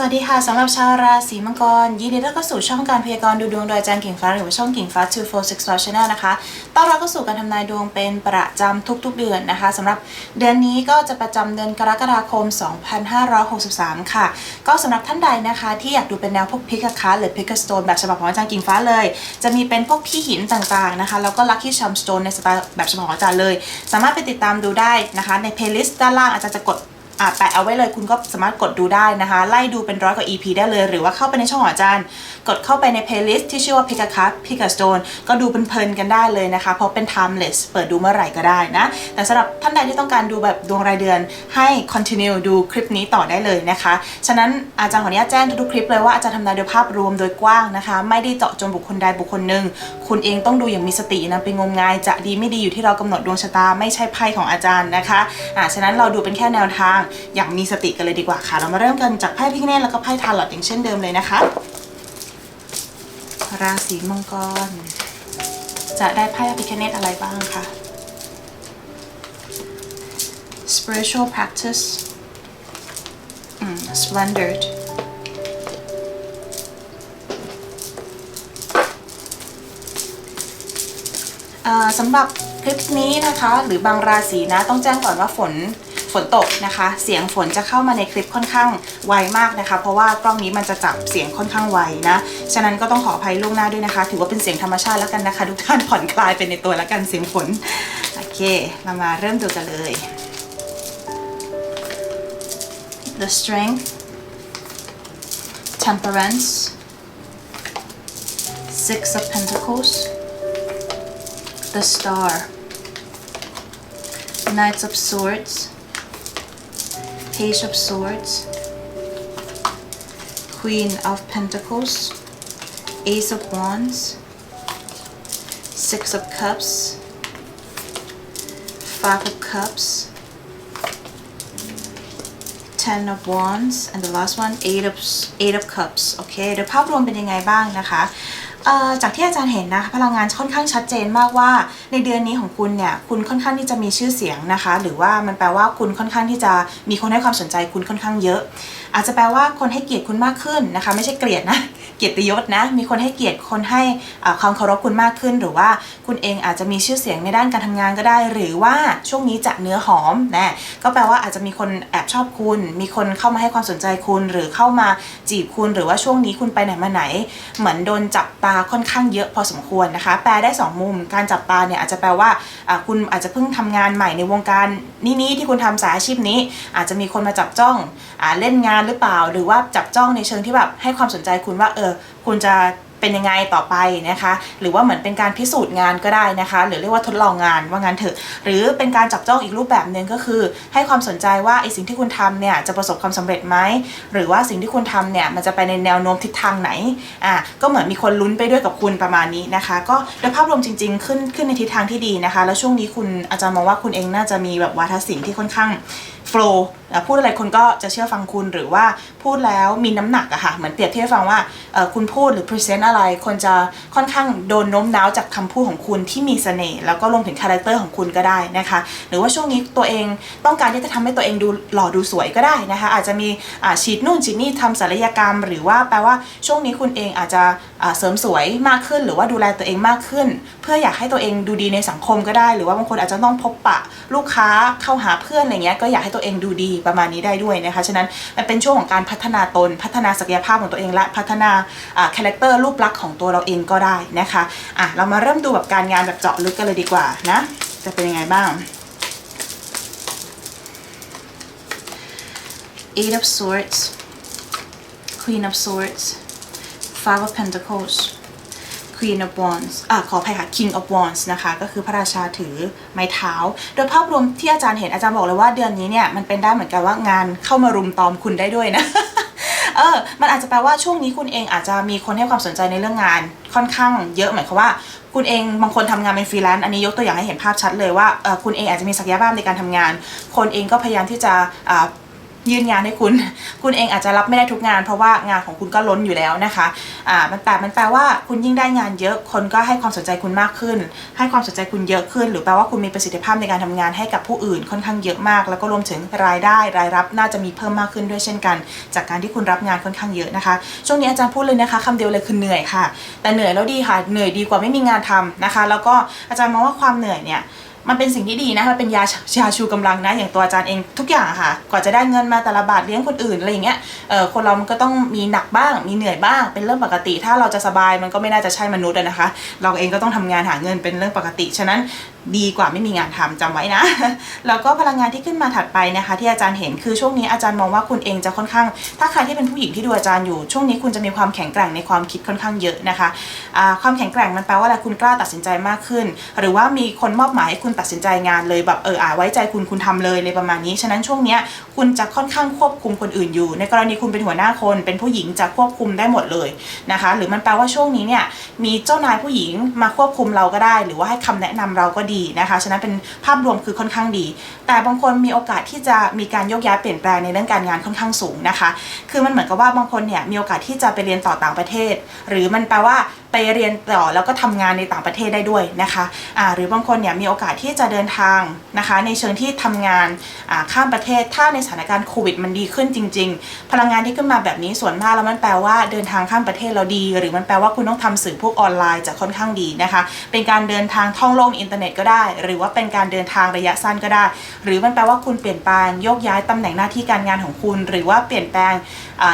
สวัสดีค่ะสำหรับชาวราศีมังกร ยินดีต้อนรับเข้าสู่ช่องการพยากรณ์ดูดวงโดยอาจารย์กิ่งฟ้าหรือว่าช่องกิ่งฟ้า 246 Channel นะคะต้อนรับเข้าสู่การทำนายดวงเป็นประจำทุกๆเดือนนะคะสำหรับเดือนนี้ก็จะประจำเดือนกรกฎาคม 2563 ค่ะ ก็สำหรับท่านใดนะคะที่อยากดูเป็นแนวพวกพิกคาหรือพิกสโตนแบบฉบับของอาจารย์กิ่งฟ้าเลย จะมีเป็นพวกพี่หินต่างๆนะคะแล้วก็ลัคกี้ชัมสโตนในสไตล์แบบฉบับของอาจารย์เลย สามารถไปติดตามดูได้นะคะในเพลย์ลิสต์ด้านล่างอาจารย์จะกด อะแปะเอาไว้เลยคุณก็สามารถกดดูได้นะคะ ไล่ดูเป็นร้อยกว่า EP ได้เลย หรือว่าเข้าไปในช่องของอาจารย์ กดเข้าไปในเพลย์ลิสต์ที่ชื่อว่า Pick a Card Pick a Stone ก็ดูเป็นเพลินๆกันได้เลยนะคะ เพราะเป็น timeless เปิดดูเมื่อไหร่ก็ได้นะ แต่สำหรับท่านใดที่ต้องการดูแบบดวงรายเดือนให้ continue ดูคลิปนี้ต่อได้เลยนะคะ ฉะนั้นอาจารย์ขออนุญาตแจ้งทุกคลิปเลยว่าอาจารย์ทำนายโดยภาพรวมโดยกว้างนะคะ ไม่ได้เจาะจงบุคคลใดบุคคลหนึ่งคุณเองต้องดูอย่างมีสตินะไปงมงายจะดีไม่ดีอยู่ที่เรากำหนดดวงชะตาไม่ใช่ไพ่ของอาจารย์นะคะอ่าฉะนั้นเราดูเป็นแค่แนวทางอย่างมีสติกันเลยดีกว่าค่ะ เรามาเริ่มกันจากไพ่พิกเนตแล้วก็ไพ่ทาร์ลอตอย่างเช่นเดิมเลยนะคะ ราศีมังกร จะได้ไพ่พิคเนตอะไรบ้างคะ spiritual practice splendid สำหรับคลิปนี้นะคะ หรือบางราศีนะ ต้องแจ้งก่อนว่าฝน ฝนตกนะคะ เสียงฝนจะเข้ามาในคลิปค่อนข้างไวมากนะคะ เพราะว่ากล้องนี้มันจะจับเสียงค่อนข้างไวนะฉะนั้นก็ต้องขออภัยล่วงหน้าด้วยนะคะ ถือว่าเป็นเสียงธรรมชาติแล้วกันนะคะ ทุกท่านผ่อนคลายไปในตัวแล้วกันเสียงฝนโอเค เรามาเริ่มดูกันเลย the strength temperance six of pentacles the star knights of swords page of swords queen of pentacles ace of wands six of cups five of cups ten of wands and the last one eight of eight of cups โอเคโดยภาพรวมเป็นยังไงบ้างนะคะเอ่อ จากที่อาจารย์เห็นนะพลังงานค่อนข้างชัดเจนมากว่า ในเดือนนี้ของคุณเนี่ยคุณค่อนข้างที่จะมีชื่อเสียงนะคะ หรือว่ามันแปลว่าคุณค่อนข้างที่จะมีคนให้ความสนใจคุณค่อนข้างเยอะ อาจจะแปลว่าคนให้เกียรติคุณมากขึ้นนะคะ ไม่ใช่เกลียดนะเกียรติยศนะมีคนให้เกียรติคนให้ความเคารพคุณมากขึ้น หรือว่าคุณเองอาจจะมีชื่อเสียงในด้านการทำงานก็ได้ หรือว่าช่วงนี้จะเนื้อหอมนะก็แปลว่าอาจจะมีคนแอบชอบคุณ มีคนเข้ามาให้ความสนใจคุณ หรือเข้ามาจีบคุณ หรือว่าช่วงนี้คุณไปไหนมาไหน เหมือนโดนจับตาค่อนข้างเยอะพอสมควรนะคะ แปลได้สองมุม การจับตาเนี่ยอาจจะแปลว่าคุณอาจจะเพิ่งทำงานใหม่ในวงการนี้ที่คุณทำสายอาชีพนี้ อาจจะมีคนมาจับจ้องอเล่นงานหรือเปล่า หรือว่าจับจ้องในเชิงที่แบบให้ความสนใจคุณว่าเออคุณจะ เป็นยังไงต่อไปนะคะ หรือว่าเหมือนเป็นการพิสูจน์งานก็ได้นะคะ หรือเรียกว่าทดลองงานว่างั้นเถอะ หรือเป็นการจับจ้องอีกรูปแบบหนึ่งก็คือ ให้ความสนใจว่าไอสิ่งที่คุณทำเนี่ยจะประสบความสำเร็จไหมหรือว่าสิ่งที่คุณทำเนี่ยมันจะไปในแนวโน้มทิศทางไหนอะก็เหมือนมีคนลุ้นไปด้วยกับคุณประมาณนี้นะคะ ก็โดยภาพรวมจริง ๆ ขึ้นขึ้นในทิศทางที่ดีนะคะ แล้วช่วงนี้คุณอาจารย์มองว่าคุณเองน่าจะมีแบบวาทศิลป์ที่ค่อนข้างโฟล์ พูดอะไรคนก็จะเชื่อฟังคุณหรือว่าพูดแล้วมีน้ำหนักอะค่ะเหมือนเปรียบเทียบให้ฟังว่าคุณพูดหรือพรีเซนต์อะไร คนจะค่อนข้างโดนโน้มน้าวจากคำพูดของคุณที่มีเสน่ห์แล้วก็รวมถึงคาแรคเตอร์ของคุณก็ได้นะคะ หรือว่าช่วงนี้ตัวเองต้องการที่จะทำให้ตัวเองดูหล่อดูสวยก็ได้นะคะ อาจจะมีฉีดนู่นฉีดนี่ทำศัลยกรรม หรือว่าแปลว่าช่วงนี้คุณเองอาจจะเสริมสวยมากขึ้น หรือว่าดูแลตัวเองมากขึ้น เพื่ออยากให้ตัวเองดูดีในสังคมก็ได้ หรือว่าบางคนอาจจะต้องพบปะลูกค้าเข้าหาเพื่อนอะไรเงี้ยก็อยากให้ตัวเองดูดีประมาณนี้ได้ด้วยนะคะฉะนั้นมันเป็นช่วงของการพัฒนาตน พัฒนาศักยภาพของตัวเองและพัฒนาคาแรคเตอร์รูปลักษณ์ของตัวเราเองก็ได้นะคะอะเรามาเริ่มดูแบบการงานแบบเจาะลึกกันเลยดีกว่านะจะเป็นยังไงบ้าง Eight of Swords Queen of Swords Five of Pentacles Queen of Wands อะขออภัยค่ะ King of Wands นะคะ ก็คือพระราชาถือไม้เท้า โดยภาพรวมที่อาจารย์เห็นอาจารย์บอกเลยว่าเดือนนี้เนี่ย มันเป็นได้เหมือนกันว่างานเข้ามารุมตอมคุณได้ด้วยนะเออ มันอาจจะแปลว่าช่วงนี้คุณเองอาจจะมีคนให้ความสนใจในเรื่องงานค่อนข้างเยอะหมายความว่าคุณเองบางคนทำงานเป็นฟรีแลนซ์อันนี้ยกตัวอย่างให้เห็นภาพชัดเลยว่าคุณเองอาจจะมีศักยภาพในการทำงาน คนเองก็พยายามที่จะ ยื่นงานให้คุณ คุณเองอาจจะรับไม่ได้ทุกงาน เพราะว่างานของคุณก็ล้นอยู่แล้วนะคะอ่ามันแต่มันแปลว่าคุณยิ่งได้งานเยอะคนก็ให้ความสนใจคุณมากขึ้น ให้ความสนใจคุณเยอะขึ้น หรือแปลว่าคุณมีประสิทธิภาพในการทำงานให้กับผู้อื่นค่อนข้างเยอะมาก แล้วก็รวมถึงรายได้รายรับน่าจะมีเพิ่มมากขึ้นด้วยเช่นกัน จากการที่คุณรับงานค่อนข้างเยอะนะคะ ช่วงนี้อาจารย์พูดเลยนะคะคำเดียวเลยคือเหนื่อยค่ะ แต่เหนื่อยแล้วดีค่ะเหนื่อยดีกว่าไม่มีงานทำนะคะ แล้วก็อาจารย์มองว่าความเหนื่อยเนี่ย มันเป็นสิ่งที่ดีนะมันเป็นยาชยาชูกำลังนะ อย่างตัวอาจารย์เองทุกอย่างค่ะ กว่าจะได้เงินมาแต่ละบาทเลี้ยงคนอื่นอะไรอย่างเงี้ยเออคนเรามันก็ต้องมีหนักบ้าง มีเหนื่อยบ้าง เป็นเรื่องปกติ ถ้าเราจะสบายมันก็ไม่น่าจะใช่มนุษย์นะคะ เราเองก็ต้องทำงานหาเงินเป็นเรื่องปกติ ฉะนั้น ดีกว่าไม่มีงานทำจำไว้นะ แล้วก็พลังงานที่ขึ้นมาถัดไปนะคะ ที่อาจารย์เห็นคือช่วงนี้อาจารย์มองว่าคุณเองจะค่อนข้าง ถ้าใครที่เป็นผู้หญิงที่ดูอาจารย์อยู่ช่วงนี้คุณจะมีความแข็งแกร่งในความคิดค่อนข้างเยอะนะคะอ่าความแข็งแกร่งมันแปลว่าอะไรคุณกล้าตัดสินใจมากขึ้น หรือว่ามีคนมอบหมายให้คุณตัดสินใจงานเลยแบบเอออาไว้ใจคุณคุณทำเลยเลยประมาณนี้ ฉะนั้นช่วงนี้คุณจะค่อนข้างควบคุมคนอื่นอยู่ ในกรณีคุณเป็นหัวหน้าคน เป็นผู้หญิงจะควบคุมได้หมดเลยนะคะ หรือมันแปลว่าช่วงนี้เนี่ยมีเจ้านายผู้หญิงมาควบคุมเราก็ได้ หรือว่าให้คำแนะนำเราก็ดีนะคะ ฉะนั้นเป็นภาพรวมคือค่อนข้างดี แต่บางคนมีโอกาสที่จะมีการโยกย้ายเปลี่ยนแปลงในเรื่องการงานค่อนข้างสูงนะคะ คือมันเหมือนกับว่าบางคนเนี่ยมีโอกาสที่จะไปเรียนต่อต่างประเทศ หรือมันแปลว่าไปเรียนต่อแล้วก็ทำงานในต่างประเทศได้ด้วยนะคะอ่าหรือบางคนเนี่ยมีโอกาสที่จะเดินทางนะคะ ในเชิงที่ทำงานข้ามประเทศ ถ้าในสถานการณ์โควิดมันดีขึ้นจริง ๆ พลังงานที่ขึ้นมาแบบนี้ส่วนมากแล้วมันแปลว่าเดินทางข้ามประเทศเราดี หรือมันแปลว่าคุณต้องทำสื่อพวกออนไลน์จะค่อนข้างดีนะคะ เป็นการเดินทางท่องโลกอินเทอร์เน็ตก็ได้ หรือว่าเป็นการเดินทางระยะสั้นก็ได้ หรือมันแปลว่าคุณเปลี่ยนแปลงโยกย้ายตำแหน่งหน้าที่การงานของคุณ หรือว่าเปลี่ยนแปลง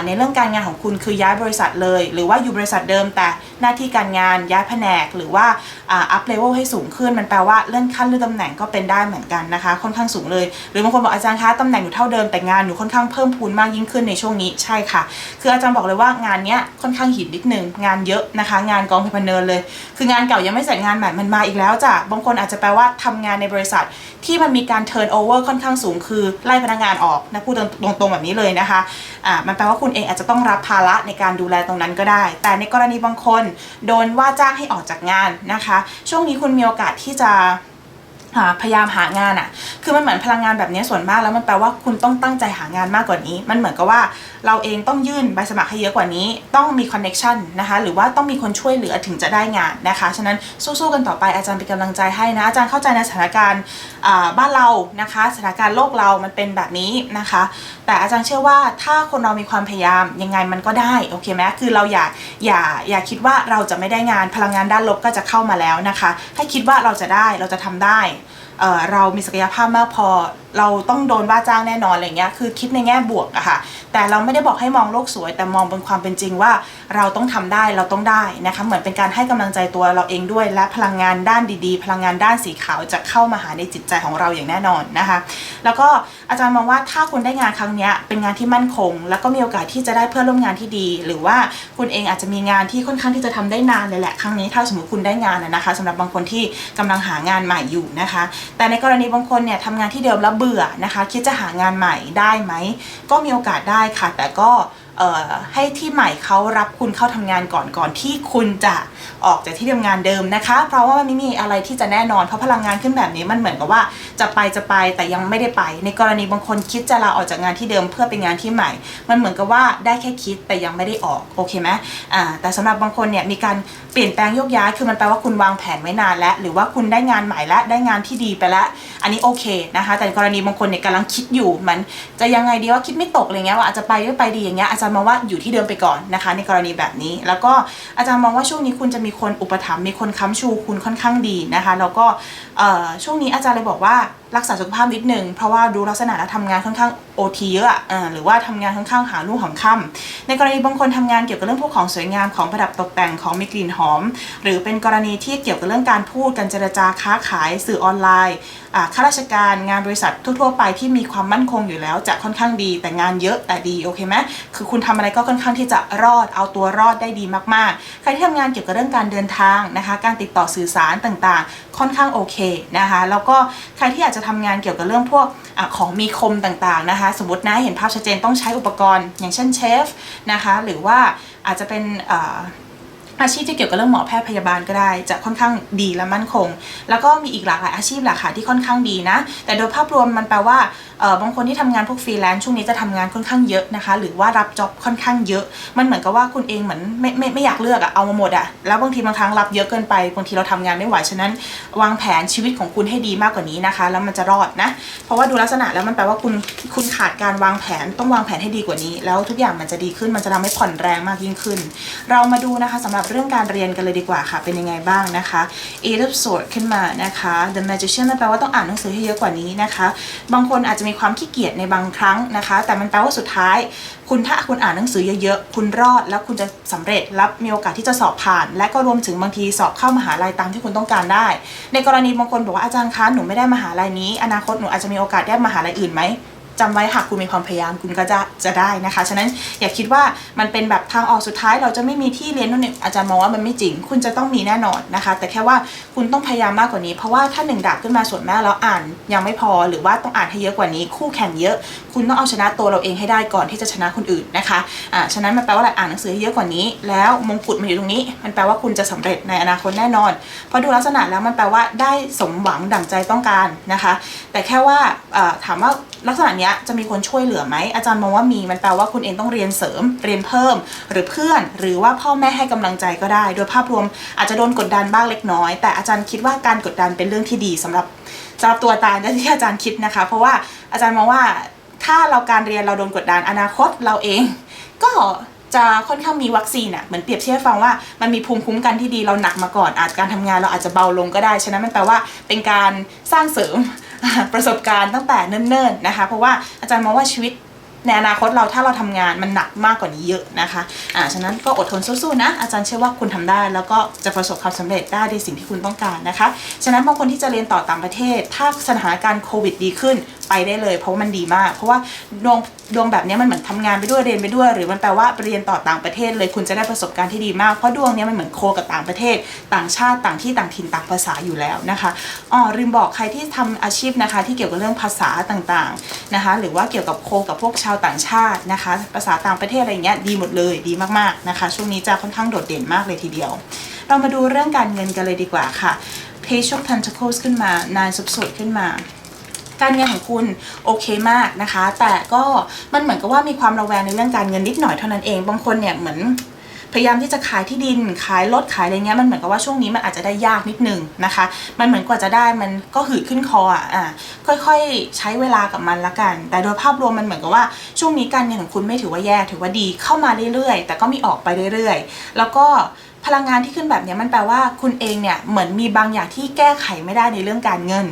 ในเรื่องการงานของคุณคือย้ายบริษัทเลย หรือว่าอยู่บริษัทเดิมแต่หน้าที่การงานย้ายแผนก หรือว่าอัพเลเวลให้สูงขึ้น มันแปลว่าเลื่อนขั้นเลื่อนตำแหน่งก็เป็นได้เหมือนกันนะคะ ค่อนข้างสูงเลย หรือบางคนบอกอาจารย์คะตำแหน่งอยู่เท่าเดิมแต่งานหนูค่อนข้างเพิ่มพูนมากยิ่งขึ้นในช่วงนี้ใช่ค่ะ คืออาจารย์บอกเลยว่างานเนี้ยค่อนข้างหินนิดนึงงานเยอะนะคะ งานกองพิพเนินเลย คืองานเก่ายังไม่เสร็จงานใหม่มันมาอีกแล้วจ้ะบางคนอาจจะแปลว่าทำงานในบริษัท ที่มันมีการ turn over ค่อนข้างสูงคือไล่พนักงานออกนะพูดตรงๆแบบนี้เลยนะคะอ่ามันแปลว่าคุณเองอาจจะต้องรับภาระในการดูแลตรงนั้นก็ได้ แต่ในกรณีบางคน โดนว่าจ้างให้ออกจากงานนะคะ ช่วงนี้คุณมีโอกาสที่จะพยายามหางานอะ่ะ คือมันเหมือนพลังงานแบบนี้ส่วนมากแล้วมันแปลว่าคุณต้องตั้งใจหางานมากกว่านี้ มันเหมือนกับว่า เราเองต้องยื่นใบสมัครให้เยอะกว่านี้ ต้องมีคอนเน็ชันนะคะหรือว่าต้องมีคนช่วยเหลือถึงจะได้งานนะคะฉะนั้นสู้ๆกันต่อไปอาจารย์เป็นกำลังใจให้นะอาจารย์เข้าใจในสถานการณ์บ้านเรานะคะสถานการณ์โลกเรามันเป็นแบบนี้นะคะ แต่อาจารย์เชื่อว่าถ้าคนเรามีความพยายามยังไงมันก็ได้โอเคไหมคือเราอย่าอย่าอย่าคิดว่าเราจะไม่ได้งานพลังงานด้านลบก็จะเข้ามาแล้วนะคะ ให้คิดว่าเราจะได้เราจะทำได้เรามีศักยภาพมากพอ เราต้องโดนว่าจ้างแน่นอนอะไรเงี้ยคือคิดในแง่บวกอะค่ะ แต่เราไม่ได้บอกให้มองโลกสวย แต่มองบนความเป็นจริงว่าเราต้องทำได้เราต้องได้นะคะเหมือนเป็นการให้กำลังใจตัวเราเองด้วย และพลังงานด้านดีๆ พลังงานด้านสีขาวจะเข้ามาหาในจิตใจของเราอย่างแน่นอนนะคะ แล้วก็อาจารย์มองว่าถ้าคุณได้งานครั้งนี้เป็นงานที่มั่นคง แล้วก็มีโอกาสที่จะได้เพื่อนร่วมงานที่ดี หรือว่าคุณเองอาจจะมีงานที่ค่อนข้างที่จะทำได้นานเลยแหละครั้งนี้ถ้าสมมติคุณได้งานนะคะสำหรับบางคนที่กำลังหางานใหม่อยู่นะคะ แต่ในกรณีบางคนเนี่ยทำงานที่เดิมแล้วเบื่อนะคะคิดจะหางานใหม่ได้ไหมก็มีโอกาสได้ค่ะ แต่ก็ ให้ที่ใหม่เขารับคุณเข้าทำงานก่อนก่อนที่คุณจะออกจากที่ทำงานเดิมนะคะ เพราะว่ามันไม่มีอะไรที่จะแน่นอนเพราะพลังงานขึ้นแบบนี้มันเหมือนกับว่าจะไปจะไปแต่ยังไม่ได้ไป ในกรณีบางคนคิดจะลาออกจากงานที่เดิมเพื่อไปงานที่ใหม่ มันเหมือนกับว่าได้แค่คิดแต่ยังไม่ได้ออกโอเคไหมอ่าแต่สำหรับบางคนเนี่ยมีการเปลี่ยนแปลงโยกย้าย คือมันแปลว่าคุณวางแผนไว้นานแล้ว หรือว่าคุณได้งานใหม่แล้วได้งานที่ดีไปแล้วอันนี้โอเคนะคะ แต่กรณีบางคนเนี่ยกำลังคิดอยู่มันจะยังไงดีว่าคิดไม่ตกอะไรเงี้ยว่าอาจจะไปไม่ไปดีอย่างเงี้ยอาจารย์มองว่าอยู่ที่เดิมไปก่อนนะคะ ในกรณีแบบนี้ แล้วก็อาจารย์มองว่าช่วงนี้คุณจะมีคนอุปถัมภ์มีคนค้ำชูคุณค่อนข้างดีนะคะ แล้วก็ช่วงนี้อาจารย์เลยบอกว่ารักษาสุขภาพนิดนึงเพราะว่าดูลักษณะแล้วทำงานค่อนข้างโอทีเยอะหรือว่าทำงานค่อนข้างหาลูกหอมค่ำในกรณีบางคนทำงานเกี่ยวกับเรื่องพวกของสวยงามของประดับตกแต่งของมีกลิ่นหอม หรือเป็นกรณีที่เกี่ยวกับเรื่องการพูดการเจรจาค้าขายสื่อออนไลน์ ข้าราชการงานบริษัททั่วๆไปที่มีความมั่นคงอยู่แล้วจะค่อนข้างดีแต่งานเยอะแต่ดีโอเคไหมคือคุณทำอะไรก็ค่อนข้างที่จะรอดเอาตัวรอดได้ดีมากๆ ใครที่ทำงานเกี่ยวกับเรื่องการเดินทางนะคะ การติดต่อสื่อสารต่างๆ ค่อนข้างโอเคนะคะแล้วก็ใครที่อยากจะทำงานเกี่ยวกับเรื่องพวกอของมีคมต่างๆนะคะ สมมตินะเห็นภาพชัดเจนต้องใช้อุปกรณ์ อย่างเช่นเชฟนะคะหรือว่าอาจจะเป็น อาชีพที่เกี่ยวกับเรื่องหมอแพทย์พยาบาลก็ได้ จะค่อนข้างดีและมั่นคง แล้วก็มีอีกหลากหลายอาชีพหละค่ะที่ค่อนข้างดีนะ แต่โดยภาพรวมมันแปลว่าบางคนที่ทำงานพวกฟรีแลนซ์ช่วงนี้จะทำงานค่อนข้างเยอะนะคะ หรือว่ารับจ็อบค่อนข้างเยอะ มันเหมือนกับว่าคุณเองเหมือนไม่ไม่ไม่อยากเลือกอะเอามาหมดอะแล้วบางทีบางครั้งรับเยอะเกินไปบางทีเราทำงานไม่ไหวฉะนั้น วางแผนชีวิตของคุณให้ดีมากกว่านี้นะคะ แล้วมันจะรอดนะ เพราะว่าดูลักษณะแล้วมันแปลว่าคุณคุณขาดการวางแผนต้องวางแผนให้ดีกว่านี้ แล้วทุกอย่างมันจะดีขึ้นมันจะทำให้ผ่อนแรงมากยิ่งขึ้น เรามาดูนะคะสำหรับเรื่องการเรียนกันเลยดีกว่าค่ะ เป็นยังไงบ้างนะคะ Eight of Swords ขึ้นมานะคะ The Magician มันแปลว่าต้องอ่านหนังสือให้เยอะกว่านี้นะคะ บางคนอาจจะมีความขี้เกียจในบางครั้งนะคะ แต่มันแปลว่าสุดท้าย คุณถ้าคุณอ่านหนังสือเยอะๆ คุณรอดแล้วคุณจะสำเร็จและมีโอกาสที่จะสอบผ่าน และก็รวมถึงบางทีสอบเข้ามหาลัยตามที่คุณต้องการได้ ในกรณีบางคนบอกว่าอาจารย์คะหนูไม่ได้มหาลัยนี้ อนาคตหนูอาจจะมีโอกาสได้มหาลัยอื่นไหม จำไว้หากคุณมีความพยายามคุณก็จะจะได้นะคะ ฉะนั้นอย่าคิดว่ามันเป็นแบบทางออกสุดท้ายเราจะไม่มีที่เรียนนู่นนี่อาจารย์มองว่ามันไม่จริง คุณจะต้องมีแน่นอนนะคะ แต่แค่ว่าคุณต้องพยายามมากกว่านี้ เพราะว่าถ้าหนึ่งดาบขึ้นมาส่วนแม่แล้วอ่านยังไม่พอ หรือว่าต้องอ่านให้เยอะกว่านี้ คู่แข่งเยอะ คุณต้องเอาชนะตัวเราเองให้ได้ก่อนที่จะชนะคนอื่นนะคะอ่าฉะนั้นมันแปลว่าอะไรอ่านหนังสือให้เยอะกว่านี้ แล้วมงกุฎมันอยู่ตรงนี้ มันแปลว่าคุณจะสำเร็จในอนาคตแน่นอนเพราะดูลักษณะแล้วมันแปลว่าได้สมหวังดั่งใจต้องการนะคะ แต่แค่ว่าถามว่าลักษณะเนี้ยจะมีคนช่วยเหลือไหมอาจารย์มองว่ามีมันแปลว่าคุณเองต้องเรียนเสริมเรียนเพิ่ม หรือเพื่อน หรือว่าพ่อแม่ให้กำลังใจก็ได้ โดยภาพรวมอาจจะโดนกดดันบ้างเล็กน้อย แต่อาจารย์คิดว่าการกดดันเป็นเรื่องที่ดีสำหรับสำหรับตัวตาที่อาจารย์คิดนะคะ เพราะว่าอาจารย์มองว่าถ้าเราการเรียนเราโดนกดดันอนาคตเราเอง ก็จะค่อนข้างมีวัคซีนอะเหมือนเปรียบเทียบฟังว่ามันมีภูมิคุ้มกันที่ดีเราหนักมาก่อนอาจการทำงานเราอาจจะเบาลงก็ได้ ฉะนั้นมันแปลว่าเป็นการสร้างเสริม ประสบการณ์ตั้งแต่เนิ่นๆนะคะ เพราะว่าอาจารย์มองว่าชีวิตในอนาคตเราถ้าเราทำงานมันหนักมากกว่านี้เยอะนะคะอ่าฉะนั้นก็อดทนสู้ๆนะ อาจารย์เชื่อว่าคุณทำได้ แล้วก็จะประสบความสำเร็จได้ในสิ่งที่คุณต้องการนะคะ ฉะนั้นบางคนที่จะเรียนต่อต่างประเทศ ถ้าสถานการณ์โควิดดีขึ้นไปได้เลย เพราะว่ามันดีมาก เพราะว่าดวงดวงแบบนี้มันเหมือนทำงานไปด้วยเรียนไปด้วย หรือมันแปลว่าเรียนต่อต่างประเทศเลยคุณจะได้ประสบการณ์ที่ดีมาก เพราะดวงนี้มันเหมือนโคกับต่างประเทศ ต่างชาติต่างที่ต่างถิ่นต่างภาษาอยู่แล้วนะคะอ๋อลืมบอกใครที่ทำอาชีพนะคะ ที่เกี่ยวกับเรื่องภาษาต่างๆนะคะ หรือว่าเกี่ยวกับโคกับพวกชาวต่างชาตินะคะ ภาษาต่างประเทศอะไรเงี้ยดีหมดเลยดีมากๆนะคะ ช่วงนี้จะค่อนข้างโดดเด่นมากเลยทีเดียว เรามาดูเรื่องการเงินกันเลยดีกว่าค่ะ Page of Pentacles ขึ้นมา Nine of Swords ขึ้นมา การเงินของคุณโอเคมากนะคะ แต่ก็มันเหมือนกับว่ามีความระแวงในเรื่องการเงินนิดหน่อยเท่านั้นเอง บางคนเนี่ยเหมือนพยายามที่จะขายที่ดินขายรถขายอะไรเงี้ยมันเหมือนกับว่าช่วงนี้มันอาจจะได้ยากนิดนึงนะคะ มันเหมือนกว่าจะได้มันก็หืดขึ้นคออะอ่าค่อยๆใช้เวลากับมันละกัน แต่โดยภาพรวมมันเหมือนกับว่าช่วงนี้การเงินของคุณไม่ถือว่าแย่ถือว่าดีเข้ามาเรื่อยๆ แต่ก็มีออกไปเรื่อยๆ แล้วก็ พลังงานที่ขึ้นแบบนี้มันแปลว่าคุณเองเนี่ยเหมือนมีบางอย่างที่แก้ไขไม่ได้ในเรื่องการเงิน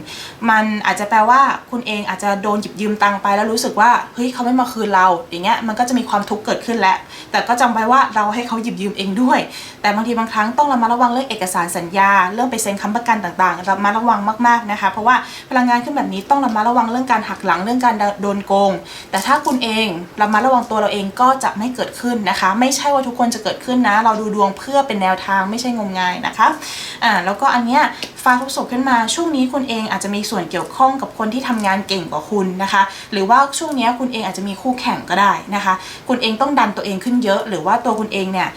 มันอาจจะแปลว่าคุณเองอาจจะโดนหยิบยืมตังไปแล้วรู้สึกว่าเฮ้ยเขาไม่มาคืนเราอย่างเงี้ยมันก็จะมีความทุกข์เกิดขึ้นแล้ว แต่ก็จำไว้ว่าเราให้เขาหยิบยืมเองด้วย แต่บางทีบางครั้งต้องระมัดระวังเรื่องเอกสารสัญญา เรื่องไปเซ็นค้ำประกันต่างๆระมัดระวังมากๆนะคะ เพราะว่าพลังงานขึ้นแบบนี้ต้องระมัดระวังเรื่องการหักหลังเรื่องการโดนโกง แต่ถ้าคุณเองระมัดระวังตัวเราเองก็จะไม่เกิดขึ้นนะคะ ไม่ใช่ว่าทุกคนจะเกิดขึ้นนะ เราดูดวงเพื่อเป็นแนวทางไม่ใช่งมงายนะคะอ่าแล้วก็อันเนี้ยฟ้าทุกศพขึ้นมาช่วงนี้คุณเองอาจจะมีส่วนเกี่ยวข้องกับคนที่ทำงานเก่งกว่าคุณนะคะ หรือว่าช่วงนี้คุณเองอาจจะมีคู่แข่งก็ได้นะคะ คุณเองต้องดันตัวเองขึ้นเยอะ หรือว่าตัวคุณเองเนี่ย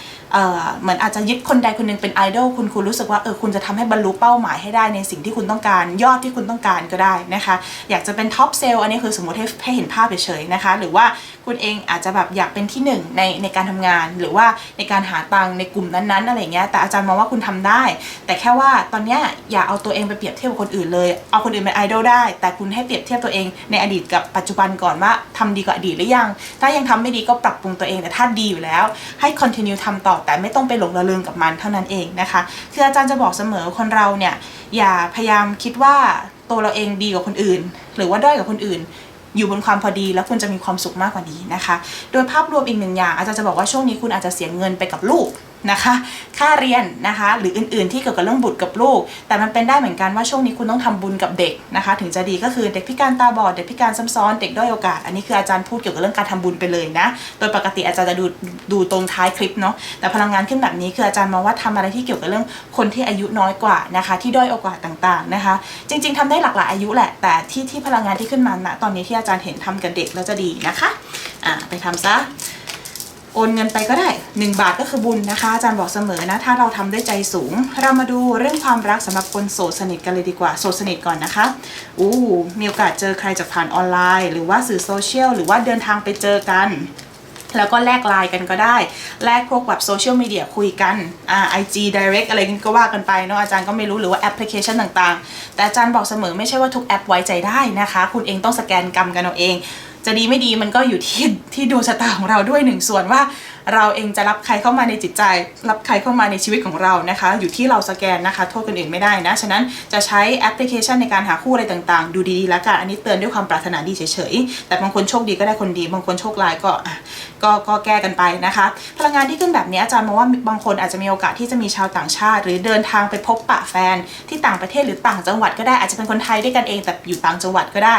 เหมือนอาจจะยึดคนใดคนหนึ่งเป็นไอดอลคุณคุณรู้สึกว่าเออคุณจะทำให้บรรลุเป้าหมายให้ได้ในสิ่งที่คุณต้องการ ยอดที่คุณต้องการก็ได้นะคะ อยากจะเป็นท็อปเซลล์อันนี้คือสมมติให้ให้เห็นภาพเฉยๆนะคะ หรือว่าคุณเองอาจจะแบบอยากเป็นที่หนึ่งในในการทำงาน หรือว่าในการหาตังในกลุ่มนั้นๆอะไรเงี้ยแต่อาจารย์มองว่าคุณทำได้ แต่แค่ว่าตอนเนี้ยอย่าเอาตัวเองไปเปรียบเทียบกับคนอื่นเลยเอาคนอื่นเป็นไอดอลได้ แต่คุณให้เปรียบเทียบตัวเองในอดีตกับปัจจุบันก่อนว่าทำดีกว่าอดีตหรือยัง ถ้ายังทำไม่ดีก็ปรับปรุงตัวเองแต่ถ้าดีอยู่แล้ว ให้ continue ทำต่อแต่ไม่ต้องไปหลงระเริงกับมันเท่านั้นเองนะคะ คืออาจารย์จะบอกเสมอคนเราเนี่ยอย่าพยายามคิดว่าตัวเราเองดีกว่าคนอื่น หรือว่าด้อยกว่าคนอื่น อยู่บนความพอดีแล้วคุณจะมีความสุขมากกว่านี้นะคะ โดยภาพรวมอีกหนึ่งอย่าง อาจารย์จะบอกว่าช่วงนี้คุณอาจจะเสียเงินไปกับลูก นะคะ ค่าเรียนนะคะ หรืออื่น ๆ ที่เกี่ยวกับเรื่องบุตรกับลูก แต่มันเป็นได้เหมือนกันว่าช่วงนี้คุณต้องทำบุญกับเด็กนะคะ ถึงจะดีก็คือเด็กพิการตาบอดเด็กพิการซ้ำซ้อนเด็กด้อยโอกาส อันนี้คืออาจารย์พูดเกี่ยวกับเรื่องการทำบุญไปเลยนะ โดยปกติอาจารย์จะดูดูตรงท้ายคลิปเนาะแต่พลังงานขึ้นแบบนี้คืออาจารย์มองว่าทำอะไรที่เกี่ยวกับเรื่องคนที่อายุน้อยกว่านะคะ ที่ด้อยโอกาสต่าง ๆนะคะ จริง ๆทำได้หลากหลายอายุแหละแต่ที่ที่พลังงานที่ขึ้นมาณตอนนี้ที่อาจารย์เห็นทำกับเด็กแล้วจะดีนะคะอ่าไปทำซะ โอนเงินไปก็ได้ 1 บาทก็คือบุญนะคะ อาจารย์บอกเสมอนะ ถ้าเราทำด้วยใจสูง เรามาดูเรื่องความรักสำหรับคนโสดสนิทกันเลยดีกว่า โสดสนิทก่อนนะคะ อู้มีโอกาสเจอใครจากผ่านออนไลน์ หรือว่าสื่อโซเชียล หรือว่าเดินทางไปเจอกันแล้วก็แลกไลน์กันก็ได้ แลกพวกแบบโซเชียลมีเดียคุยกันอ่า IG direct อะไรกันก็ว่ากันไปเนาะอาจารย์ก็ไม่รู้หรือว่าแอปพลิเคชันต่างๆ แต่อาจารย์บอกเสมอไม่ใช่ว่าทุกแอปไว้ใจได้นะคะ คุณเองต้องสแกนกรรมกันเอาเอง จะดีไม่ดีมันก็อยู่ที่ที่ดวงชะตาของเราด้วยหนึ่งส่วนว่า เราเองจะรับใครเข้ามาในจิตใจ รับใครเข้ามาในชีวิตของเรานะคะ อยู่ที่เราสแกนนะคะ โทษคนอื่นไม่ได้นะ ฉะนั้นจะใช้แอปพลิเคชันในการหาคู่อะไรต่างๆ ดูดีๆแล้วกันอันนี้เตือนด้วยความปรารถนาดีเฉยๆ แต่บางคนโชคดีก็ได้คนดี บางคนโชคร้ายก็ก็ก็แก้กันไปนะคะ พลังงานที่ขึ้นแบบนี้อาจารย์มองว่าบางคนอาจจะมีโอกาสที่จะมีชาวต่างชาติ หรือเดินทางไปพบปะแฟนที่ต่างประเทศหรือต่างจังหวัดก็ได้อาจจะเป็นคนไทยด้วยกันเองแต่อยู่ต่างจังหวัดก็ได้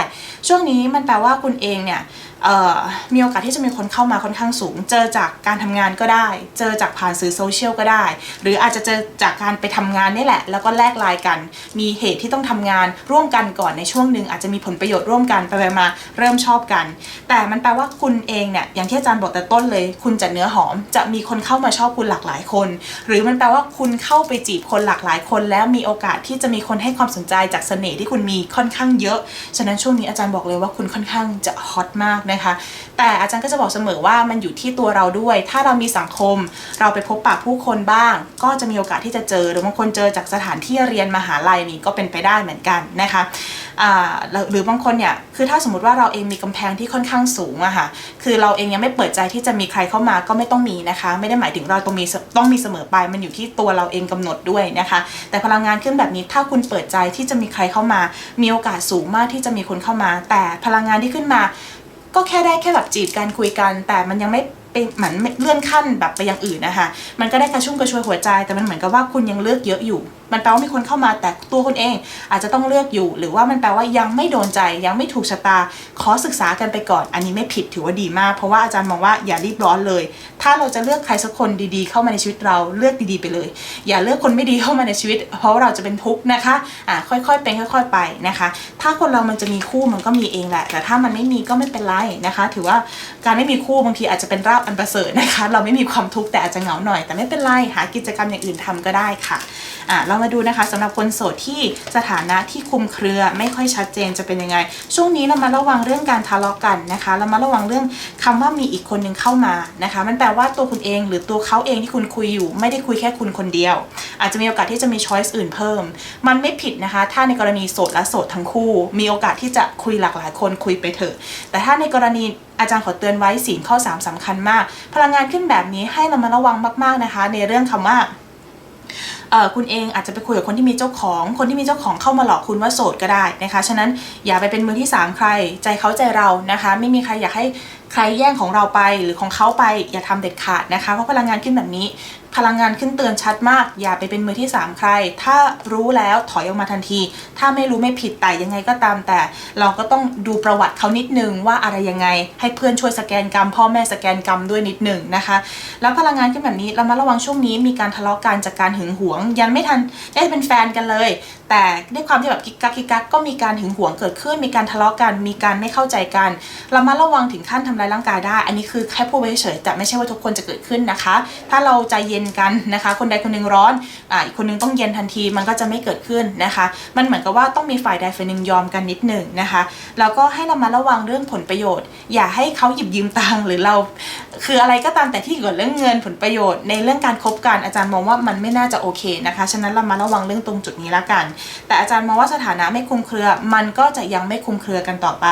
ช่วงนี้มันแปลว่าคุณเองเนี่ยมีโอกาสที่จะมีคนเข้ามาค่อนข้างสูง เจอจากการทำงานก็ได้ เจอจากผ่านสื่อโซเชียลก็ได้ หรืออาจจะเจอจากการไปทำงานนี่แหละ แล้วก็แลกไลน์กัน มีเหตุที่ต้องทำงานร่วมกันก่อนในช่วงหนึ่งอาจจะมีผลประโยชน์ร่วมกันไปไปมาเริ่มชอบกัน แต่มันแปลว่าคุณเองเนี่ยอย่างที่อาจารย์บอกแต่ต้นเลย คุณจะเนื้อหอมจะมีคนเข้ามาชอบคุณหลากหลายคน หรือมันแปลว่าคุณเข้าไปจีบคนหลากหลายคน แล้วมีโอกาสที่จะมีคนให้ความสนใจจากเสน่ห์ที่คุณมีค่อนข้างเยอะ ฉะนั้นช่วงนี้อาจารย์บอกเลยว่าคุณค่อนข้างจะฮอตมากนะคะ แต่อาจารย์ก็จะบอกเสมอว่ามันอยู่ที่ตัวเราด้วย ถ้าเรามีสังคม เราไปพบปะผู้คนบ้าง ก็จะมีโอกาสที่จะเจอหรือบางคนเจอจากสถานที่เรียนมหาลัยนี่ก็เป็นไปได้เหมือนกันนะคะหรือบางคนเนี่ยคือถ้าสมมติว่าเราเองมีกำแพงที่ค่อนข้างสูงอะค่ะคือเราเองยังไม่เปิดใจที่จะมีใครเข้ามาก็ไม่ต้องมีนะคะ ไม่ได้หมายถึงเราต้องมีต้องมีเสมอไปมันอยู่ที่ตัวเราเองกำหนดด้วยนะคะ แต่พลังงานขึ้นแบบนี้ถ้าคุณเปิดใจที่จะมีใครเข้ามา มีโอกาสสูงมากที่จะมีคนเข้ามา แต่พลังงานที่ขึ้นมา ก็แค่ได้แค่แบบจีบกันคุยกัน แต่มันยังไม่เปเหมือนเลื่อนขั้นแบบไปอย่างอื่นนะคะ มันก็ได้กระชุ่มกระชวยหัวใจ แต่มันเหมือนกับว่าคุณยังเลือกเยอะอยู่มันแปลว่ามีคนเข้ามาแต่ตัวคุณเอง อาจจะต้องเลือกอยู่ หรือว่ามันแปลว่ายังไม่โดนใจยังไม่ถูกชะตา ขอศึกษากันไปก่อน อันนี้ไม่ผิดถือว่าดีมาก เพราะว่าอาจารย์มองว่าอย่ารีบร้อนเลย ถ้าเราจะเลือกใครสักคนดีๆ เข้ามาในชีวิตเราเลือกดีๆไปเลย อย่าเลือกคนไม่ดีเข้ามาในชีวิต เพราะว่าเราจะเป็นทุกข์นะคะอ่าค่อยๆเป็นค่อย ๆไปนะคะ ถ้าคนเรามันจะมีคู่มันก็มีเองแหละ แต่ถ้ามันไม่มีก็ไม่เป็นไรนะคะ ถือว่าการไม่มีคู่บางทีอาจจะเป็นราบอันประเสริฐนะคะ เราไม่มีความทุกข์แต่อาจจะเหงาหน่อย แต่ไม่เป็นไรหากิจกรรมอย่างอื่นทำก็ได้ค่ะ อ่าเรามาดูนะคะสำหรับคนโสดที่สถานะที่คุมเครือไม่ค่อยชัดเจนจะเป็นยังไง ช่วงนี้เรามาระวังเรื่องการทะเลาะกันนะคะ เรามาระวังเรื่องคำว่ามีอีกคนนึงเข้ามานะคะ มันแปลว่าตัวคุณเองหรือตัวเขาเองที่คุณคุยอยู่ ไม่ได้คุยแค่คุณคนเดียว อาจจะมีโอกาสที่จะมีช้อยส์อื่นเพิ่ม มันไม่ผิดนะคะ ถ้าในกรณีโสดและโสดทั้งคู่ มีโอกาสที่จะคุยหลากหลายคนคุยไปเถอะ แต่ถ้าในกรณีอาจารย์ขอเตือนไว้สีลข้อ 3สำคัญมาก พลังงานขึ้นแบบนี้ให้เรามาระวังมาก ๆนะคะ ในเรื่องคำว่า เออคุณเองอาจจะไปคุยกับคนที่มีเจ้าของ คนที่มีเจ้าของเข้ามาหลอกคุณว่าโสดก็ได้นะคะฉะนั้นอย่าไปเป็นมือที่ 3 ใคร ใจเขาใจเรานะคะ ไม่มีใครอยากให้ใครแย่งของเราไปหรือของเขาไปอย่าทำเด็ดขาดนะคะเพราะพลังงานขึ้นแบบนี้ พลังงานขึ้นเตือนชัดมาก อย่าไปเป็นมือที่ 3 ใคร ถ้ารู้แล้วถอยออกมาทันที ถ้าไม่รู้ไม่ผิดแต่ยังไงก็ตามแต่ เราก็ต้องดูประวัติเขานิดนึงว่าอะไรยังไง ให้เพื่อนช่วยสแกนกรรม พ่อแม่สแกนกรรมด้วยนิดหนึ่งนะคะ แล้วพลังงานขึ้นแบบนี้เรามาระวังช่วงนี้มีการทะเลาะกันจากการหึงหวง ยังไม่ทันได้เป็นแฟนกันเลย แต่ด้วยความที่แบบกิ๊กกักกิ๊กกักก็มีการหึงหวงเกิดขึ้น มีการทะเลาะกันมีการไม่เข้าใจกันเรามาระวังถึงขั้นทำร้ายร่างกายได้ อันนี้คือแค่พูดไว้เฉยแต่ไม่ใช่ว่าทุกคนจะเกิดขึ้นนะคะ ถ้าเราใจเย็นกันนะคะ คนใดคนหนึ่งร้อนอ่าอีกคนหนึงต้องเย็นทันทีมันก็จะไม่เกิดขึ้นนะคะ มันเหมือนกับว่าต้องมีฝ่ายใดฝ่ายหนึ่งยอมกันนิดหนึ่งนะคะแล้วก็ให้เรามาระวังเรื่องผลประโยชน์ อย่าให้เขาหยิบยืมตังหรือเรา คืออะไรก็ตามแต่ที่เกี่ยวกับเรื่องเงินผลประโยชน์ ในเรื่องการคบกันอาจารย์มองว่ามันไม่น่าจะโอเคนะคะฉะนั้นเรามาระวังเรื่องตรงจุดนี้ละกัน แต่อาจารย์มองว่าสถานะไม่คลุมเครือ มันก็จะยังไม่คลุมเครือกันต่อไป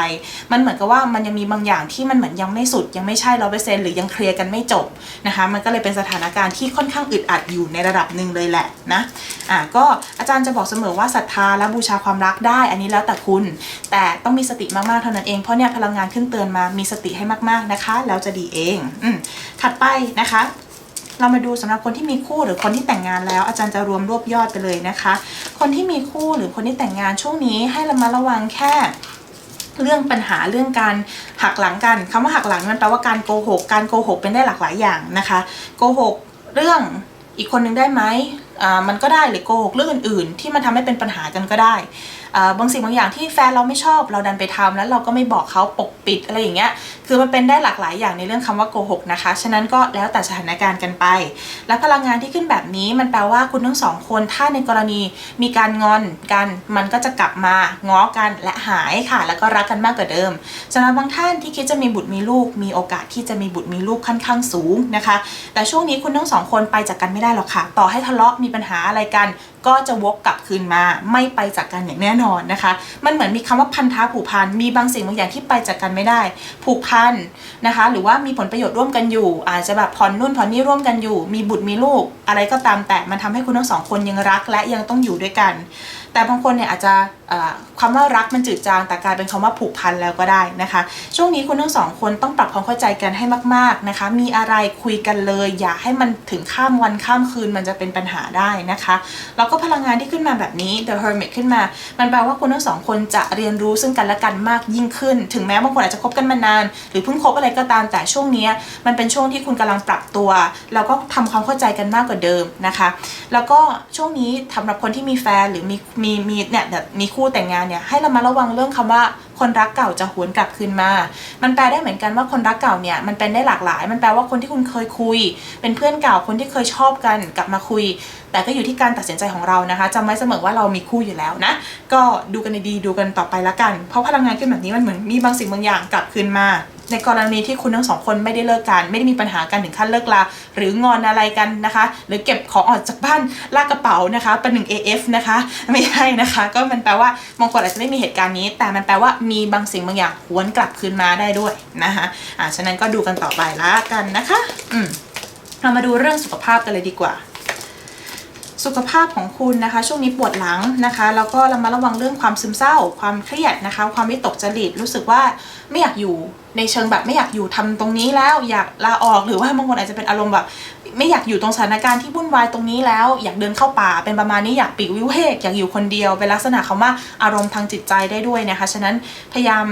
มันเหมือนกับว่ามันยังมีบางอย่างที่มันเหมือนยังไม่สุด ยังไม่ใช่ร้อยเปอร์เซ็นต์หรือยังเคลียร์กันไม่จบนะคะ มันก็เลยเป็นสถานการณ์ที่ค่อนอนข้างอึดอัดอยู่ในระดับหนึ่งเลยแหละนะอะก็อาจารย์จะบอกเสมอว่าศรัทธาและบูชาความรักได้ อันนี้แล้วแต่คุณ แต่ต้องมีสติมากๆเท่านั้นเองเพราะเนี่ยพลังงานขึ้นเตือนมามีสติให้มากๆนะคะ แล้วจะดีเองอืมถัดไปนะคะเรามาดูสำหรับคนที่มีคู่หรือคนที่แต่งงานแล้ว อาจารย์จะรวมรวบยอดไปเลยนะคะ คนที่มีคู่หรือคนที่แต่งงานช่วงนี้ให้เรามาระวังแค่เรื่องปัญหาเรื่องการหักหลังกันคำว่าหักหลังมันแปลว่าการโกหก การโกหกเป็นได้หลากหลายอย่างนะคะ โกหก เรื่องอีกคนนึงได้ไหมอ่ามันก็ได้หรือโกหกเรื่องอื่น ๆ ที่มันทำให้เป็นปัญหากันก็ได้ บางสิ่งบางอย่างที่แฟนเราไม่ชอบเราดันไปทำแล้วเราก็ไม่บอกเขาปกปิดอะไรอย่างเงี้ยคือมันเป็นได้หลากหลายอย่างในเรื่องคำว่าโกหกนะคะ ฉะนั้นก็แล้วแต่สถานการณ์กันไป และพลังงานที่ขึ้นแบบนี้มันแปลว่าคุณทั้งสองคนถ้าในกรณีมีการงอนกันมันก็จะกลับมาง้อกันและหายค่ะ แล้วก็รักกันมากกว่าเดิมสำหรับบางท่านที่คิดจะมีบุตรมีลูก มีโอกาสที่จะมีบุตรมีลูกค่อนข้างสูงนะคะ แต่ช่วงนี้คุณทั้งสองคนไปจากกันไม่ได้หรอกค่ะ ต่อให้ทะเลาะมีปัญหาอะไรกัน ก็จะวกกลับคืนมาไม่ไปจากกันอย่างแน่นอนนะคะ มันเหมือนมีคำว่าพันธะผูกพันมีบางสิ่งบางอย่างที่ไปจากกันไม่ได้ ผูกพันนะคะ หรือว่ามีผลประโยชน์ร่วมกันอยู่ อาจจะแบบผ่อนนู่นผ่อนนี่ร่วมกันอยู่ มีบุตรมีลูก อะไรก็ตามแต่มันทำให้คุณทั้งสองคนยังรักและยังต้องอยู่ด้วยกัน แต่บางคนเนี่ยอาจจะควาว่ารักมันจืดจางแต่กลายเป็นคำว่าผูกพันแล้วก็ได้นะคะ ช่วงนี้คุณทั้งสองคนต้องปรับความเข้าใจกันให้มาก ๆนะคะ มีอะไรคุยกันเลย อย่าให้มันถึงข้ามวันข้ามคืนมันจะเป็นปัญหาได้นะคะแล้วก็พลังงานที่ขึ้นมาแบบนี้ The Hermit ขึ้นมา มันแปลว่าคุณทั้งสองคนจะเรียนรู้ซึ่งกันและกันมากยิ่งขึ้น ถึงแม้บางคนอาจจะคบกันมานาน หรือเพิ่งคบอะไรก็ตามแต่ช่วงนี้มันเป็นช่วงที่คุณกำลังปรับตัว แล้วก็ทำความเข้าใจกันมากกว่าเดิมนะคะ แล้วก็ช่วงนี้สำหรับคนที่มีแฟนหรือมีมีมีเนี่ยแบบมีคู่แต่งงานเนี่ยให้เรามาระวังเรื่องคำว่าคนรักเก่าจะหวนกลับคืนมา มันแปลได้เหมือนกันว่าคนรักเก่าเนี่ยมันเป็นได้หลากหลาย มันแปลว่าคนที่คุณเคยคุย เป็นเพื่อนเก่าคนที่เคยชอบกันกลับมาคุย แต่ก็อยู่ที่การตัดสินใจของเรานะคะจำไว้เสมอว่าเรามีคู่อยู่แล้วนะ ก็ดูกันดีดูกันต่อไปละกัน เพราะพลังงานขึ้นแบบนี้มันเหมือนมีบางสิ่งบางอย่างกลับคืนมา ในกรณีที่คุณทั้งสองคนไม่ได้เลิกกัน ไม่ได้มีปัญหากันถึงขั้นเลิกลา หรืองอนอะไรกันนะคะ หรือเก็บของออกจากบ้านลากกระเป๋านะคะเป็นหนึ่ง AF นะคะไม่ใช่นะคะ ก็มันแปลว่าบางคนอาจจะไม่มีเหตุการณ์นี้ แต่มันแปลว่ามีบางสิ่งบางอย่างหวนกลับคืนมาได้ด้วยนะคะอ่าฉะนั้นก็ดูกันต่อไปละกันนะคะ อืมเรามาดูเรื่องสุขภาพกันเลยดีกว่า สุขภาพของคุณนะคะ ช่วงนี้ปวดหลังนะคะแล้วก็เรามาระวังเรื่องความซึมเศร้า ความเครียดนะคะ ความวิตกจริตรู้สึกว่าไม่อยากอยู่ในเชิงแบบไม่อยากอยู่ทำตรงนี้แล้วอยากลาออกหรือว่าบางคนอาจจะเป็นอารมณ์แบบ ไม่อยากอยู่ตรงสถานการณ์ที่วุ่นวายตรงนี้แล้ว อยากเดินเข้าป่าเป็นประมาณนี้อยากปีกวิเวกอยากอยู่คนเดียวเป็นลักษณะคำว่าอารมณ์ทางจิตใจได้ด้วยนะคะฉะนั้นพยายาม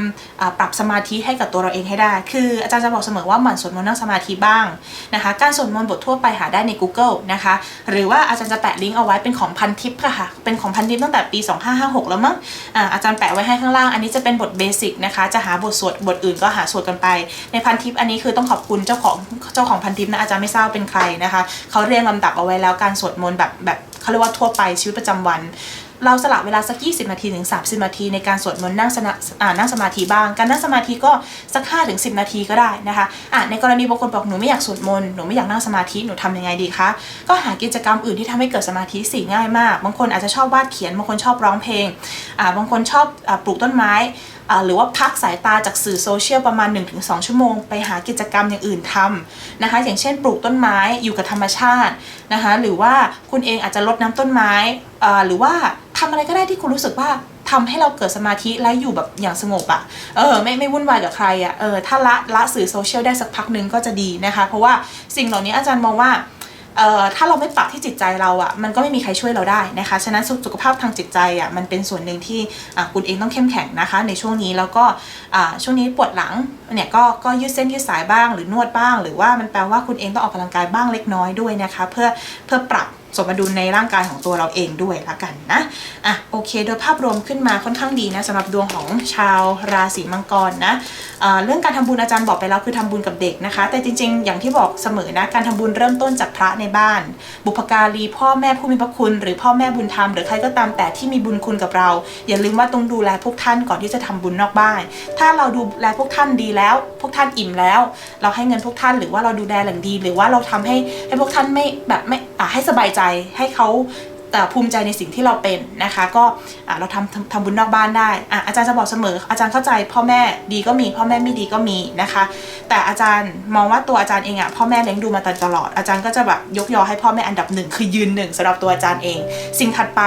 ปรับสมาธิให้กับตัวเราเองให้ได้ คืออาจารย์จะบอกเสมอว่าหมั่นสวดมนต์นั่งสมาธิบ้างนะคะ การสวดมนต์บททั่วไปหาได้ใน Google นะคะ หรือว่าอาจารย์จะแปะลิงก์เอาไว้เป็นของพันทิปค่ะเป็นของพันทิปตั้งแต่ปี 2556 แล้วมั้งอาอาจารย์แปะไว้ให้ข้างล่าง อันนี้จะเป็นบทเบสิกนะคะจะหาบทสวดบทอื่นก็หาสวดกันไป ในพันทิปอันนี้คือต้องขอบคุณเจ้าของเจ้าของพันทิปนะอาจารย์ไม่ทราบเป็นใครนะคะ เขาเรียงลำดับเอาไว้แล้วการสวดมนต์แบบแบบเขาเรียกว่าทั่วไปชีวิตประจำวัน เราสละเวลาสัก 20 นาทีถึง 30 นาทีในการสวดมนต์นั่งสนานั่งสมาธิบ้าง การนั่งสมาธิก็สัก 5 ถึง 10 นาทีก็ได้นะคะอะในกรณีบางคนบอกหนูไม่อยากสวดมนต์หนูไม่อยากนั่งสมาธิหนูทำยังไงดีคะก็หากิจกรรมอื่นที่ทำให้เกิดสมาธิสี่ง่ายมาก บางคนอาจจะชอบวาดเขียนบางคนชอบร้องเพลงอ่าบางคนชอบอปลูกต้นไม้ หรือว่าพักสายตาจากสื่อโซเชียลประมาณ 1-2 ชั่วโมง ไปหากิจกรรมอย่างอื่นทำนะคะ อย่างเช่นปลูกต้นไม้อยู่กับธรรมชาตินะคะ หรือว่าคุณเองอาจจะรดน้ำต้นไม้อ่าหรือว่าทำอะไรก็ได้ที่คุณรู้สึกว่าทำให้เราเกิดสมาธิและอยู่แบบอย่างสงบอะ่ะ เออไม่ไม่วุ่นวายกับใครอะ่ะ เออถ้าละละสื่อโซเชียลได้สักพักหนึ่งก็จะดีนะคะ เพราะว่าสิ่งเหล่านี้อาจารย์มองว่า เอ่อถ้าเราไม่ปรับที่จิตใจเราอะ่ะมันก็ไม่มีใครช่วยเราได้นะคะฉะนั้นสุขภาพทางจิตใจอะ่ะมันเป็นส่วนหนึ่งที่คุณเองต้องเข้มแข็งนะคะ ในช่วงนี้แล้วก็ช่วงนี้ปวดหลังเนี่ยก็ก็ยืดเส้นยืดสายบ้างหรือนวดบ้าง หรือว่ามันแปลว่าคุณเองต้องออกกำลังกายบ้างเล็กน้อยด้วยนะคะ เพื่อเพื่อปรับ สมดุลในร่างกายของตัวเราเองด้วยละกันนะอะโอเค โดยภาพรวมขึ้นมาค่อนข้างดีนะสำหรับดวงของชาวราศีมังกรนะอ่าเรื่องการทำบุญอาจารย์บอกไปแล้วคือทำบุญกับเด็กนะคะ แต่จริง ๆ อย่างที่บอกเสมอนะการทำบุญเริ่มต้นจากพระในบ้าน บุพการีพ่อแม่ผู้มีพระคุณ หรือพ่อแม่บุญธรรมหรือใครก็ตามแต่ที่มีบุญคุณกับเรา อย่าลืมว่าต้องดูแลพวกท่านก่อนที่จะทำบุญนอกบ้าน ถ้าเราดูแลพวกท่านดีแล้ว พวกท่านอิ่มแล้ว เราให้เงินพวกท่านหรือว่าเราดูแลอย่างดี หรือว่าเราทำให้ให้พวกท่านไม่แบบไม่ให้สบายใจให้เขา ภูมิใจในสิ่งที่เราเป็นนะคะ ก็เราทำทำทำบุญนอกบ้านได้ออาจารย์จะบอกเสมอ อาจารย์เข้าใจพ่อแม่ดีก็มี พ่อแม่ไม่ดีก็มีนะคะ แต่อาจารย์มองว่าตัวอาจารย์เองอะพ่อแม่เลี้ยงดูมาตลอดอาจารย์ก็จะแบบยกยอให้พ่อแม่อันดับหนึ่งคือยืนหนึ่งสำหรับตัวอาจารย์เอง สิ่งถัดไป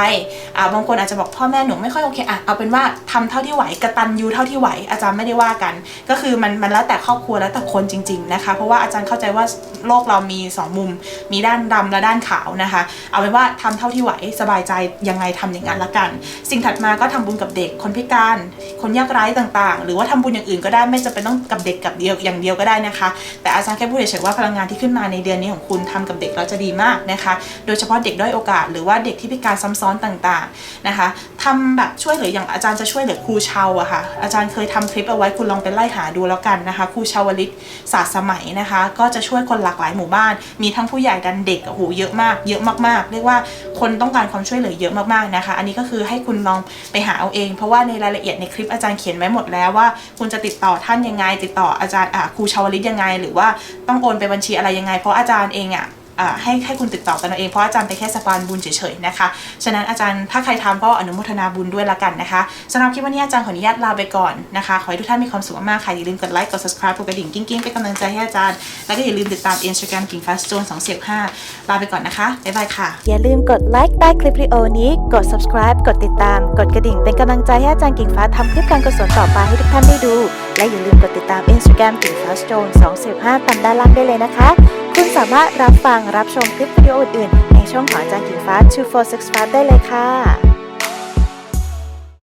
าบางคนอาจจะบอกพ่อแม่หนูไม่ค่อยโอเคอะเอาเป็นว่าทำเท่าที่ไหวกระตันยูเท่าที่ไหว อาจารย์ไม่ได้ว่ากัน ก็คือมันมันแล้วแต่ครอบครัวแล้วแต่คนจริง ๆนะคะ เพราะว่าอาจารย์เข้าใจว่าโลกเรามีสองมุม มีด้านดำและด้านขาวนะคะ เอาเป็นว่าทำเท่าที่ไหวสบายใจยังไงทำอย่างนั้นละกัน สิ่งถัดมาก็ทำบุญกับเด็กคนพิการ คนยากไร้ต่างๆ หรือว่าทำบุญอย่างอื่นก็ได้ไม่จำเป็นต้องกับเด็กกับเดียวอย่างเดียวก็ได้นะคะ แต่อาจารย์แค่พูดเฉยๆว่าพลังงานที่ขึ้นมาในเดือนนี้ของคุณทำกับเด็กเราจะดีมากนะคะ โดยเฉพาะเด็กด้อยโอกาส หรือว่าเด็กที่พิการซ้ำซ้อนต่างๆนะคะ ทำแบบช่วยเหลืออย่างอาจารย์จะช่วยเหลือครูเชาอะค่ะ อาจารย์เคยทำคลิปเอาไว้คุณลองไปไล่หาดูแล้วกันนะคะครูชาวลิตศาสตร์สมัยนะคะ ก็จะช่วยคนหลากหลายหมู่บ้าน มีทั้งผู้ใหญ่ดันเด็กโอ้โหเยอะมาก เยอะมากๆ เรียกว่าคนต้องการความช่วยเหลือเยอะมากๆนะคะ อันนี้ก็คือให้คุณลองไปหาเอาเอง เพราะว่าในรายละเอียดในคลิปอาจารย์เขียนไว้หมดแล้วว่า คุณจะติดต่อท่านยังไง ติดต่ออาจารย์อะครูชาวลิตยังไง หรือว่าต้องโอนไปบัญชีอะไรยังไง เพราะอาจารย์เองอะอ่า ให้ให้คุณติดต่อกันเอาเองเพราะอาจารย์ไปแค่สะพานบุญเฉยๆนะคะ ฉะนั้นอาจารย์ถ้าใครทำก็อนุโมทนาบุญด้วยละกันนะคะสำหรับคลิปวันนี้อาจารย์ขออนุญาตลาไปก่อนนะคะ ขอให้ทุกท่านมีความสุขมากๆค่ะอย่าลืมกดไลค์กด subscribe กดกระดิ่งกิ้งๆเป็นกำลังใจให้อาจารย์ แล้วก็อย่าลืมติดตาม Instagram กิ่งฟ้าสโจน2เสียบ5ลาไปก่อนนะคะบ๊ายบายค่ะอย่าลืมกดไลค์ใต้คลิปวิดีโอนี้กด subscribe กดติดตาม กดกระดิ่งเป็นกำลังใจให้อาจารย์กิ่งฟ้าทำคลิปการกุศลต่อไปให้ทุกท่านได้ดู และอย่าลืมกดติดตาม Instagram กิ่งฟ้าสโจน2 5ตามด้านล่างได้เลยนะคะ คุณสามารถรับฟังรับชมคลิปวิดีโออื่นๆในช่องของอาจารย์กิ่งฟ้า 2465ได้เลยค่ะ